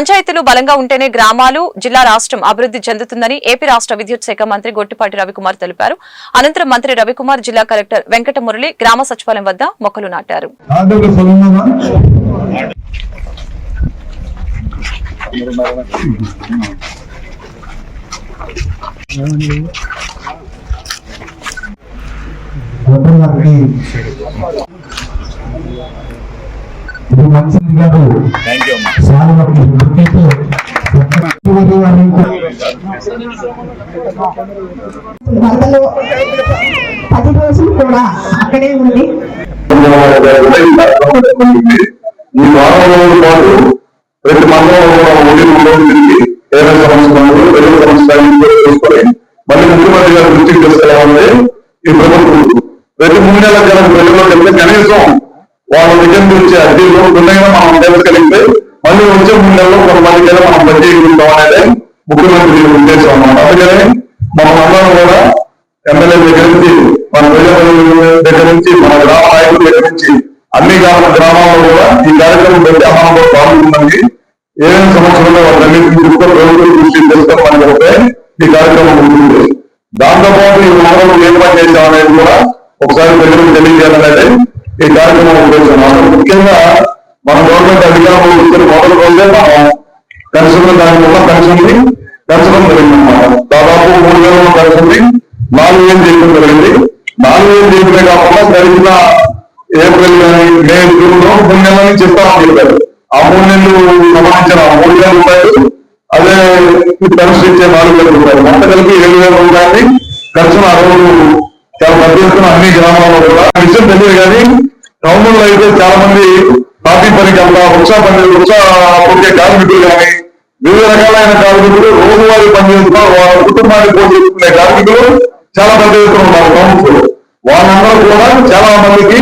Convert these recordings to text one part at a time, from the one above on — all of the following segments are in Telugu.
పంచాయతీలు బలంగా ఉంటేనే గ్రామాలు జిల్లా రాష్ట్రం అభివృద్ధి చెందుతుందని ఏపీ రాష్ట్ర విద్యుత్ శాఖ మంత్రి గొట్టిపాటి రవికుమార్ తెలిపారు. అనంతరం మంత్రి రవికుమార్ జిల్లా కలెక్టర్ వెంకట మురళి గ్రామ సచివాలయం వద్ద మొక్కలు నాటారు. మంచి గుర్తింపు వరదలు పది రోజులు కూడా అక్కడే ఈ పాటు ప్రతి మండలంలో ఉండి ఉండడం ఏదైనా మళ్ళీ ముఖ్యమంత్రి గారు దృష్టికి తీసుకెళ్ళాలంటే ఈ ప్రభుత్వం ప్రతి మూడు నెలల జనం ప్రజల్లో వెళ్తే కనీసం వాళ్ళ వచ్చే నుంచి అద్దెలు ఉన్నాయో మనం తెలుసుకెళ్తే మళ్ళీ వచ్చే ముందల్లో కొంతమంది కొంతమందికైనా మనం బడ్జెట్ అనేది ముఖ్యమంత్రి ఉద్దేశం అన్నమాట. అందుకని మనం అందరం కూడా ఎమ్మెల్యే దగ్గర నుంచి మన ప్రజల దగ్గర నుంచి మన గ్రామ నాయకుల దగ్గర నుంచి అన్ని గ్రామ గ్రామాల్లో కూడా ఈ కార్యక్రమం పెట్టి అమలు పాల్గొందండి ఏదైనా సంవత్సరంలో వాళ్ళన్నింటినీ ప్రభుత్వం దృష్టి తెలుసుకోమని చెప్తే ఈ కార్యక్రమం ఉంటుంది దాంతో పాటు ఈ నగరం ఏం పని చేశాం కూడా ఒకసారి ప్రజలకు తెలియజేయాలనేది ఈ కార్యక్రమం ఉద్దేశం ముఖ్యంగా మన గవర్నమెంట్ అధికారులు ఇద్దరు మొదలు రోజే మనం పెన్షన్ దాని వల్ల పెన్షన్ పెంచడం జరిగిందన్నమాట. దాదాపు మూడు వేల పెన్షన్ నాలుగు వేలు చేయడం జరిగింది. నాలుగు వేలు చేయడమే కాకుండా గడిచిన ఏప్రిల్ కానీ మే జూన్లో మూడు నెలల నుంచి ఇస్తామని చెప్పారు ఆ మూడు నెలలు సంబంధించిన మూడు వేల రూపాయలు అదే పెన్షన్ ఇచ్చే నాలుగు వేల రూపాయలు. మొత్తం కలిపి ఏడు వేల రూపాయలని ఖర్చును ఆ రోజు చాలా పెద్ద అన్ని గ్రామాల్లో కూడా. విషయం తెలియదు కానీ టౌన్లో అయితే చాలా మంది కాఫీ పని వెళ్తా వృక్ష పని వృక్ష కొట్టే కార్మికులు కానీ వివిధ రకాలైన కార్మికులు రోజువారీ పనిచేస్తున్న వాళ్ళ కుటుంబాన్ని పోషిస్తున్న కార్మికులు చాలా పెద్ద ఎత్తున ఉన్నారు టౌన్స్లో వాళ్ళందరూ కూడా చాలా మందికి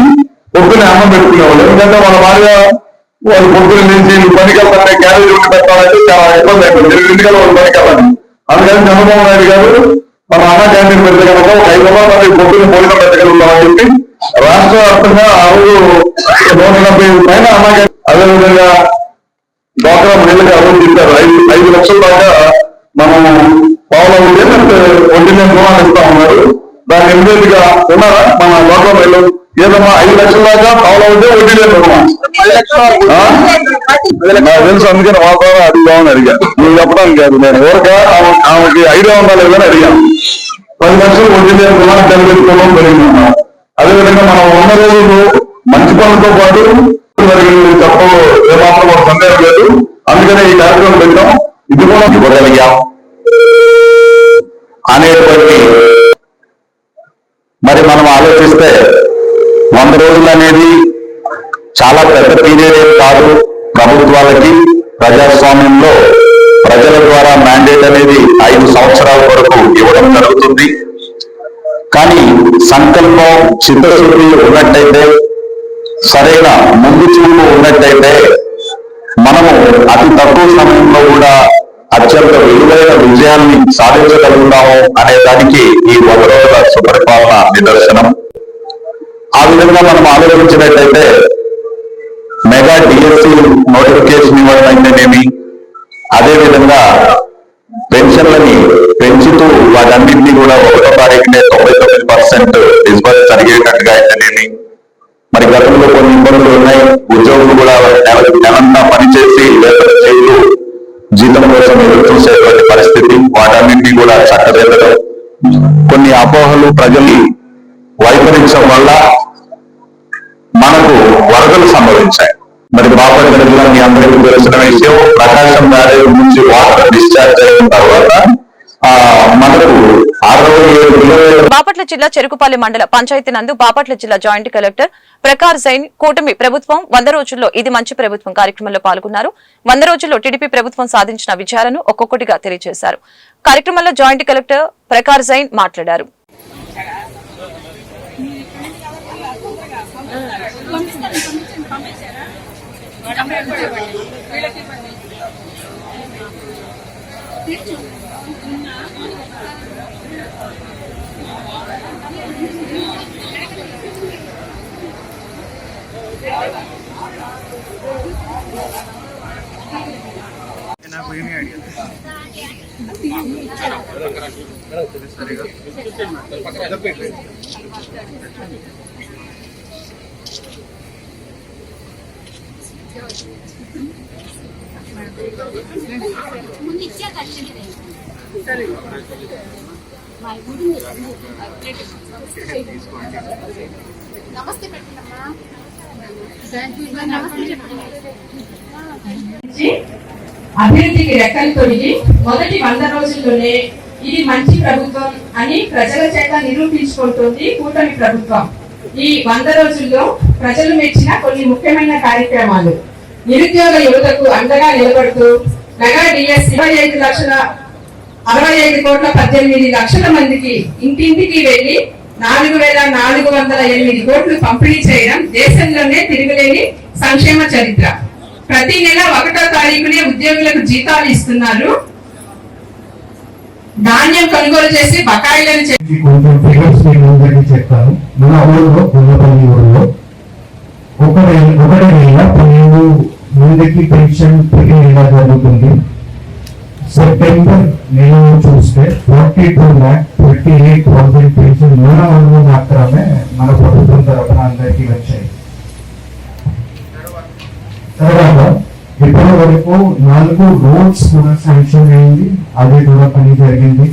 పొద్దున్నే అన్నం పెట్టుకునేవాళ్ళు. ఎందుకంటే వాళ్ళ భార్య వాళ్ళు పొద్దున్న నుంచి పనికి వెళ్తానే క్యారేజ్ ఉండి పెట్టాలంటే చాలా ఇబ్బంది అయిపోయింది ఎందుకంటే వాళ్ళు పనికి వెళ్ళాలి. అందుకని చంద్రబాబు నాయుడు గారు మన అన్న క్యాంటీన్ పెడితే కనుక ఒక ఐదు వందల మంది పొద్దున్న భోజనం పెట్టగలుగుతామని చెప్పి రాష్ట్ర వ్యాప్తంగా ఆ రోజు నూట డెబ్బై పైన అన్న క్యాంటీన్ అదేవిధంగా డాక్టర్ మహిళలకు అభివృద్ధి ఇస్తారు ఐదు ఐదు లక్షల దాకా మనం పావుల ఉంటే వడ్డీ మీద రుణాలు ఇస్తా ఉన్నారు దాన్ని ఇమ్మీడియట్గా ఉన్నారా మన డాక్టర్ మహిళలు ఏదమ్మా ఐదు లక్షల దాకా పావుల ఉంటే వడ్డీ లేదు రుణం ఆ? నాకు తెలుసు అందుకని వాళ్ళ ద్వారా అడుగుదామని అడిగా నువ్వు చెప్పడం కాదు నేను ఎవరిక ఆమెకి ఐడియా ఉందా లేదని అడిగాను పది లక్షలు వడ్డీ లేదు రుణాలు కలిపెట్టుకోవడం జరిగిందమ్మా అదేవిధంగా మనం ఉన్న రోజులు మంచి పనులతో పాటు జరిగింది తప్ప ఏమాత్రం సందేహం లేదు. అందుకనే ఈ కార్యక్రమం పెట్టాం. ఇది కూడా ఇవ్వగలిగాం. అనేటువంటి మరి మనం ఆలోచిస్తే వంద రోజులు అనేది చాలా పెద్ద పీరియడ్ కాదు. ప్రభుత్వాలకి ప్రజాస్వామ్యంలో ప్రజల ద్వారా మ్యాండేట్ అనేది ఐదు సంవత్సరాల వరకు ఇవ్వడం జరుగుతుంది. కానీ సంకల్పం చిత్తశుద్ధి ఉన్నట్టయితే సరైన ముందు చూపు ఉన్నట్టయితే మనము అతి తక్కువ సమయంలో కూడా అత్యంత విలువైన విజయాన్ని సాధించగలుగుతాము అనే దానికి ఈ వంద రోజుల సుపరిపాలన నిదర్శనం. ఆ విధంగా మనం ఆలోచించినట్టయితే మెగా డిఎస్సి నోటిఫికేషన్ ఇవ్వడం అయితేనేమి అదేవిధంగా పెన్షన్లని పెంచుతూ వాటన్నింటినీ కూడా ఒకటో తారీఖునే తొంభై తొమ్మిది పర్సెంట్ డిస్బర్స్ జరిగేటట్టుగా అయితేనేమి? మరి గతంలో కొన్ని ఇబ్బందులు ఉన్నాయి. ఉద్యోగులు కూడా నెల నెలంతా పనిచేసి వేతన చేస్తూ జీతం కోసం ఎదురు చూసేటువంటి పరిస్థితి. వాటన్నింటినీ కూడా చక్కదిద్దడం. కొన్ని అపోహలు ప్రజల్ని వైఖరించడం వల్ల మనకు వరదలు సంభవించాయి. మరి బాపట్ల జిల్లా మీ అందరికీ తెలిసిన విషయం ప్రకాశం బ్యారేజ్ నుంచి వాటర్ డిశ్చార్జ్ అయిన తర్వాత మనకు బాపట్ల జిల్లా చెరుకుపల్లి మండల పంచాయతీ నందు బాపట్ల జిల్లా జాయింట్ కలెక్టర్ ప్రకార్ జైన్ కూటమి ప్రభుత్వం వంద రోజుల్లో ఇది మంచి ప్రభుత్వం కార్యక్రమంలో పాల్గొన్నారు. వంద రోజుల్లో టీడీపీ ప్రభుత్వం సాధించిన విజయాలను ఒక్కొక్కటిగా తెలియజేశారు. కార్యక్రమంలో జాయింట్ కలెక్టర్ ప్రకార్ జైన్ మాట్లాడారు. Terima kasih. నుంచి అభివృద్ధికి రెక్కలు తొడిగి మొదటి వంద రోజుల్లోనే ఇది మంచి ప్రభుత్వం అని ప్రజల చేత నిరూపించుకుంటుంది కూటమి ప్రభుత్వం. ఈ వంద రోజుల్లో ప్రజలు మెచ్చిన కొన్ని ముఖ్యమైన కార్యక్రమాలు. నిరుద్యోగ యువతకు అండగా నిలబడుతూ మెగా డిఎస్ ఇరవై ఐదు లక్షల అరవై ఐదు కోట్ల పద్దెనిమిది లక్షల మందికి ఇంటింటికి వెళ్ళి నాలుగు వేల నాలుగు వందల ఎనిమిది కోట్లు పంపిణీ చేయడం దేశంలోనే తిరుగులేని సంక్షేమ చరిత్ర. ప్రతి నెల ఒకటో తారీఖునే ఉద్యోగులకు జీతాలు ఇస్తున్నారు. ధాన్యం కొనుగోలు చేసి బకాయిలను చెల్లి- చెప్తాను మన ఊళ్ళో గుల్లపల్లి ఊళ్ళో ఒకటి ఒకటి నెల పన్నెండు మందికి పెన్షన్ ప్రతి నెల జరుగుతుంది. సెప్టెంబర్ నెల చూస్తే forty two lakh twenty eight thousand pension మన ఊళ్ళో మాత్రమే మన ప్రభుత్వం తరఫున అందరికీ వచ్చాయి. వరకు నాలుగు రోడ్స్ కూడా శాంక్షన్ అయింది. అది కూడా పని జరిగింది.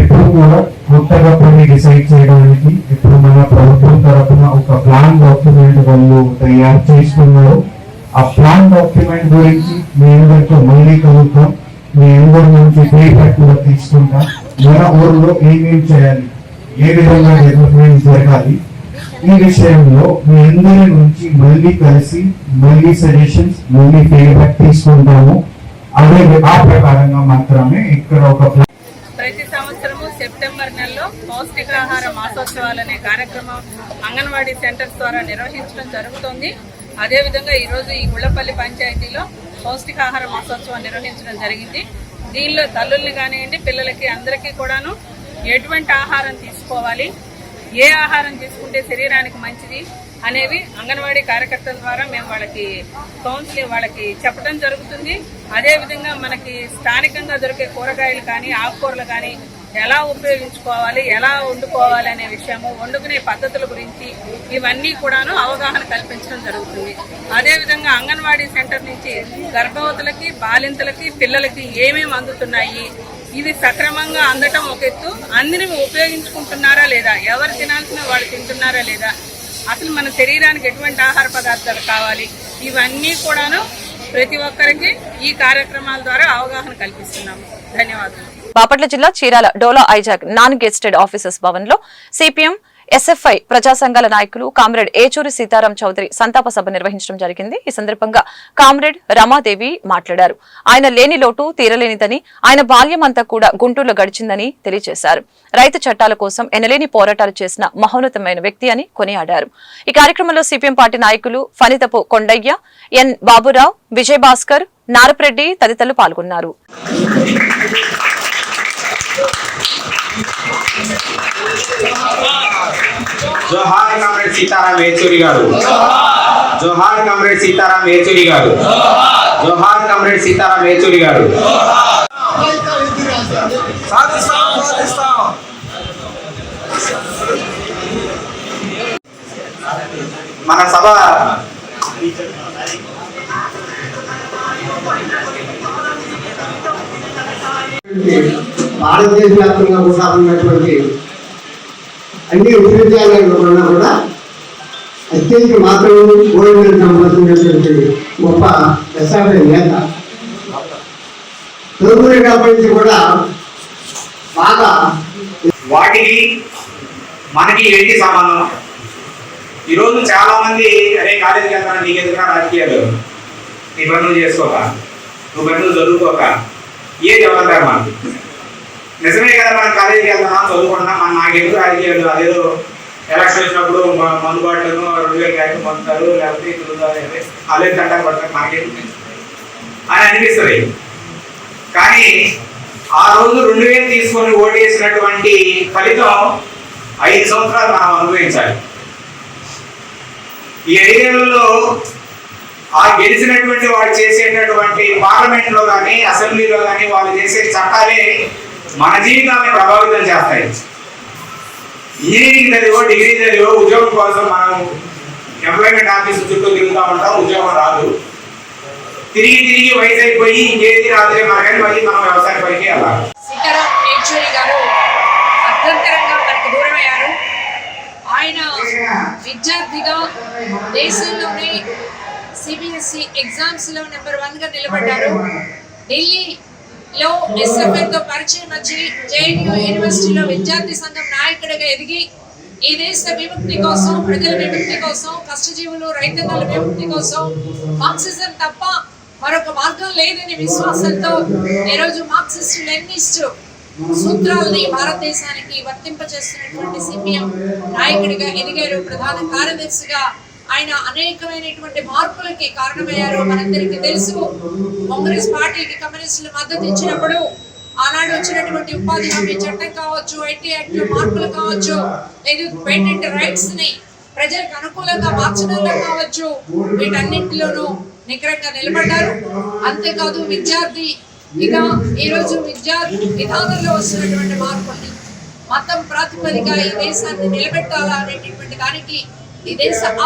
ఇప్పుడు కూడా కొత్తగా పని డిసైడ్ చేయడానికి ఇప్పుడు మన ప్రభుత్వం తరఫున ఒక ప్లాన్ డాక్యుమెంట్ వాళ్ళు తయారు చేస్తున్నారు. ఆ ప్లాన్ డాక్యుమెంట్ గురించి మీ అందరితో మళ్ళీ కలుగుతాం మీ అందరి నుంచి ఫీడ్బ్యాక్ కూడా తీసుకుంటాం. మన ఊర్లో ఏమేమి చేయాలి? ఏ విధంగా డెవలప్మెంట్ జరగాలి? ఈ విషయంలో మీ అందరి నుంచి మళ్ళీ కలిసి మళ్ళీ సజెషన్స్ మళ్ళీ ఫీడ్బ్యాక్ తీసుకుంటాము. అదే ఆ ప్రకారంగా మాత్రమే ఇక్కడ ఒక ప్రతి సంవత్సరము సెప్టెంబర్ నెలలో పౌష్టికాహార మాసోత్సవాలు అనే కార్యక్రమం అంగన్వాడీ సెంటర్స్ ద్వారా నిర్వహించడం జరుగుతుంది. అదేవిధంగా ఈరోజు ఈ గుళ్ళపల్లి పంచాయతీలో పౌష్టికాహార మాసోత్సవం నిర్వహించడం జరిగింది. దీనిలో తల్లుల్ని కానివ్వండి పిల్లలకి అందరికీ కూడాను ఎటువంటి ఆహారం తీసుకోవాలి ఏ ఆహారం తీసుకుంటే శరీరానికి మంచిది అనేవి అంగన్వాడీ కార్యకర్తల ద్వారా మేము వాళ్ళకి కౌన్సిలింగ్ వాళ్ళకి చెప్పడం జరుగుతుంది. అదేవిధంగా మనకి స్థానికంగా దొరికే కూరగాయలు కానీ ఆకుకూరలు కానీ ఎలా ఉపయోగించుకోవాలి ఎలా వండుకోవాలి అనే విషయము వండుకునే పద్ధతుల గురించి ఇవన్నీ కూడాను అవగాహన కల్పించడం జరుగుతుంది. అదేవిధంగా అంగన్వాడీ సెంటర్ నుంచి గర్భవతులకి బాలింతలకి పిల్లలకి ఏమేమి అందుతున్నాయి ఇది సక్రమంగా అందటం ఒక ఎత్తు. అందరి ఉపయోగించుకుంటున్నారా లేదా? ఎవరు తినాల్సిన వాళ్ళు తింటున్నారా లేదా? అసలు మన శరీరానికి ఎటువంటి ఆహార పదార్థాలు కావాలి? ఇవన్నీ కూడాను ప్రతి ఒక్కరికి ఈ కార్యక్రమాల ద్వారా అవగాహన కల్పిస్తున్నాము. ధన్యవాదాలు. బాపట్ల జిల్లా Chirala Dola Isaac non gazetted officers భవన్లో సిపిఎం ఎస్ఎఫ్ఐ ప్రజా సంఘాల నాయకులు కామ్రేడ్ ఏచూరి సీతారాం చౌదరి సంతాప సభ నిర్వహించడం జరిగింది. ఈ సందర్భంగా కామ్రేడ్ రమాదేవి మాట్లాడారు. ఆయన లేని లోటు తీరలేనిదని ఆయన బాల్యం అంతా కూడా గుంటూరులో గడిచిందని తెలియజేశారు. రైతు చట్టాల కోసం ఎనలేని పోరాటాలు చేసిన మహోన్నతమైన వ్యక్తి అని కొనియాడారు. ఈ కార్యక్రమంలో సిపిఎం పార్టీ నాయకులు ఫలితపు కొండయ్య ఎన్ బాబురావు విజయభాస్కర్ నారపరెడ్డి తదితరులు పాల్గొన్నారు. జోహార్ కామ్రేడ్ సీతారాం ఏచూరి గారు. జోహార్ కామ్రేడ్ సీతారాం ఏచూరి గారు. జోహార్ కామ్రేడ్ సీతారాం ఏచూరి గారు. మన సభ భారతదేశ వ్యాప్తంగా కొనసాగుతున్నటువంటి అన్ని విశ్వవిద్యాలయాల్లో ఉన్నా కూడా అత్యంత మాత్రమే గోల్డ్ సంబంధించినటువంటి గొప్ప ఎస్ఆర్ఐ నేత. చదువుకునేటప్పటి నుంచి కూడా బాగా వాటికి మనకి ఏంటి సంబంధం? ఈరోజు చాలా మంది అరే కాలేజీకి వెళ్తాను నీకు ఎందుకు రాజకీయాలు? నీ పనులు చేసుకోక నువ్వు పనులు చదువుకోక ఏది ఎవరంటారు మనకి నిజమే కదా మనం కాలేజీకి వెళ్తున్నాం చదువుకుంటున్నాం మన నాకెందుకు రాజకీయాలు అదేదో ఎలక్షన్ వచ్చినప్పుడు మందు మందుబాట్లను రెండు వేల కాయలు పొందుతారు లేకపోతే ఇప్పుడు అదే తంటా పడతారు మనకెందుకు అని అనిపిస్తుంది. కానీ ఆ రోజు రెండు వేలు తీసుకొని ఓటేసినటువంటి ఫలితం ఐదు సంవత్సరాలు మనం అనుభవించాలి. ఈ ఐదేళ్ళలో ఆ గెలిచినటువంటి వాళ్ళు చేసేటటువంటి పార్లమెంట్లో కానీ అసెంబ్లీలో కానీ వాళ్ళు చేసే చట్టాలే మన జీవితాన్ని ప్రభావితం చేస్తాయి. ఇంజనీరింగ్ చదివో డిగ్రీ చదివో ఉద్యోగం కోసం మనం ఎంప్లాయ్మెంట్ ఆఫీస్ చుట్టూ తిరుగుతూ ఉంటాం ఉద్యోగం రాదు. తిరిగి తిరిగి వయసు అయిపోయి ఇంకేది రాదులే మనకని మళ్ళీ మనం వ్యవసాయ పైకి వెళ్ళాలి. సీతారాం యేచూరి గారు అభ్యంతరంగా మనకు దూరమయ్యారు. ఆయన విద్యార్థిగా దేశంలోనే సిబిఎస్ఈ ఎగ్జామ్స్లో నెంబర్ వన్గా నిలబడ్డారు. ఢిల్లీ లో ఎస్ఎఫ్ఐతో పరిచయం వచ్చి జేఎన్యూ యూనివర్సిటీలో విద్యార్థి సంఘం నాయకుడిగా ఎదిగి ఈ దేశ విముక్తి కోసం ప్రజల విముక్తి కోసం కష్టజీవులు రైతన్నల విముక్తి కోసం మార్క్సిజం తప్ప మరొక మార్గం లేదని విశ్వాసంతో ఈరోజు మార్క్సిస్ట్ లెనిస్ట్ సూత్రాలని భారతదేశానికి వర్తింపజేస్తున్నటువంటి సిపిఎం నాయకుడిగా ఎదిగారు ప్రధాన కార్యదర్శిగా ఆయన అనేకమైనటువంటి మార్పులకి కారణమయ్యారు మనందరికీ తెలుసు. కాంగ్రెస్ పార్టీకి కమ్యూనిస్టులు మద్దతు ఇచ్చినప్పుడు ఆనాడు వచ్చినటువంటి ఉపాధి హామీ చట్టం కావచ్చు ఐటీ యాక్ట్ మార్పులు కావచ్చు లేదు పేటెంట్ రైట్స్ని ప్రజలకు అనుకూలంగా మార్చడంలో కావచ్చు వీటన్నింటిలోనూ నిగ్రంగా నిలబడ్డారు. అంతేకాదు విద్యార్థి ఇక ఈరోజు విద్యా విధానంలో వస్తున్నటువంటి మార్పుల్ని మతం ప్రాతిపదిక ఈ దేశాన్ని నిలబెట్టాలా అనేటటువంటి దానికి ఈ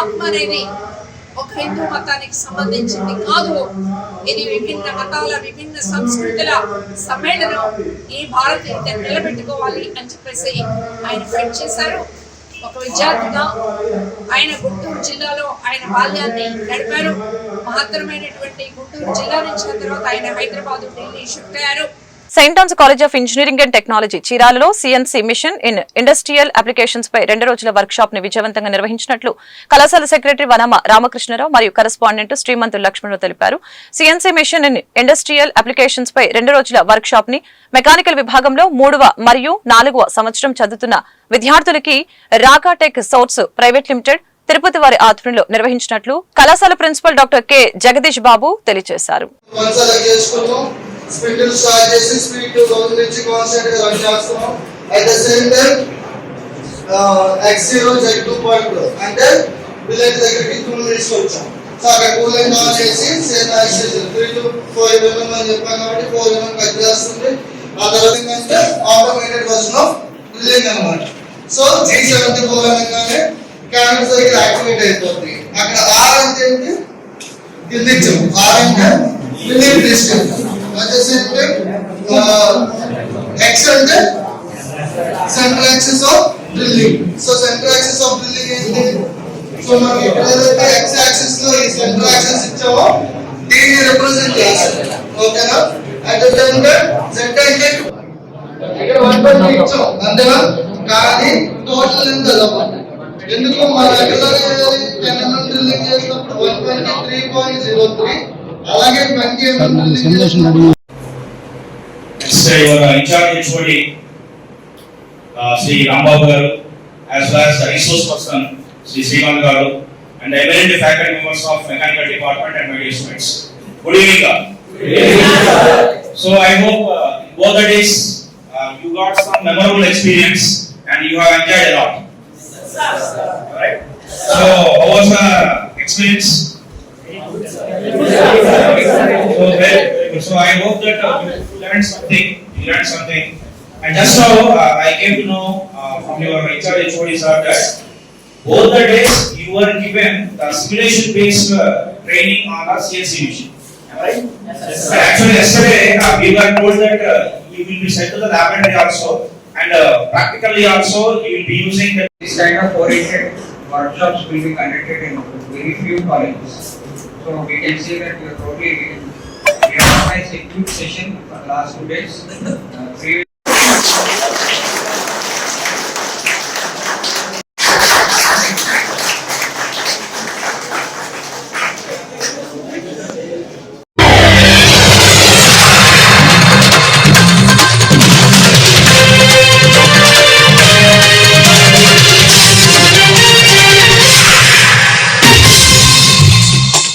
ఆత్మ అనేది ఒక హిందూ మతానికి సంబంధించింది కాదు. ఇది విభిన్న మతాల విభిన్న సంస్కృతుల సమ్మేళనం ఈ భారత నిలబెట్టుకోవాలి అని చెప్పేసి ఆయన ఫైట్ చేశారు. ఒక విద్యార్థిగా ఆయన గుంటూరు జిల్లాలో ఆయన బాల్యాన్ని గడిపారు. మహత్తరమైనటువంటి గుంటూరు జిల్లా నుంచి తర్వాత ఆయన హైదరాబాద్ ఢిల్లీ షిఫ్ట్ అయ్యారు. Saint John's college of engineering and technology చీరాలలో CNC machine in industrial applications పై రెండు రోజుల వర్క్ షాప్ని విజయవంతంగా నిర్వహించినట్లు కళాశాల సెక్రటరీ వనమ రామకృష్ణరావు మరియు కరెస్పాండెంట్ శ్రీమంతులు లక్ష్మణరావు తెలిపారు. CNC machine in industrial applications పై రెండు రోజుల వర్క్ షాప్ని మెకానికల్ విభాగంలో మూడవ మరియు నాలుగవ సంవత్సరం చదువుతున్న విద్యార్థులకి Ragatech source private limited Tirupati వారి ఆధ్వర్యంలో నిర్వహించినట్లు కళాశాల principal doctor K. Jagadish Babu తెలియజేశారు. వన్ స్పీడ్ స్టార్ట్ చేసి స్పీడ్ టూ థౌసండ్ నుంచి కాన్స్టెంట్గా రన్ చేస్తున్నాం. At the same time X zero Z two point అంటే విలేజ్ దగ్గరికి టూ మినిట్స్ వచ్చాం. సో అక్కడ కూలింగ్ ఆన్ చేసి same axis three to four MM అని చెప్పాను కాబట్టి ఫోర్ ఎంఎం కట్ చేస్తుంది. ఆ తర్వాత ఏంటంటే ఆటోమేటెడ్ వర్షన్ ఆఫ్ బిల్లింగ్ అనమాట సో జీ సెవెంటీ ఫోర్ అనగానే క్యానల్స్ దగ్గర యాక్టివేట్ అయిపోతుంది అక్కడ ఆర్ అంటే ఏంటి? గిల్లించం ఆర్ అంటే relief distance Uh, x and the center axis of drilling. So center axis of drilling is the so మనం ఎక్కడైతే x axis లో ఈ center axis ఇచ్చామో దీన్ని రిప్రజెంట్ చేస్తాం ఓకేనా అట్ ద టైం z అంటే ఇక్కడ 1/3 ఇచ్చాం. అంతేనా? కానీ టోటల్ ఎంత అవ్వాలి ఎందుకు? మన రెగ్యులర్ 10 mm డ్రిల్లింగ్ చేసినప్పుడు 123.03 అలాగే uh, uh, as well as the resource person, Sri Srikanth garu, and the eminent faculty members of mechanical department and my dear students. Good evening. sir. So I hope uh, both the days uh, you got some memorable experience and you have enjoyed a lot. Alright? So how was the experience? So, so I hope that uh, you learned something, you learned something. And just now, uh, I came to know uh, from your HR HOD sir that both the days you were given the simulation based uh, training on the CNC machine. Am I right? But actually yesterday, uh, we were told that uh, you will be sent to the laboratory also and uh, practically also you will be using the This kind of oriented workshops will be conducted in very few colleges. So we can see that we are totally, we have a good session for the last two days. Uh, Previous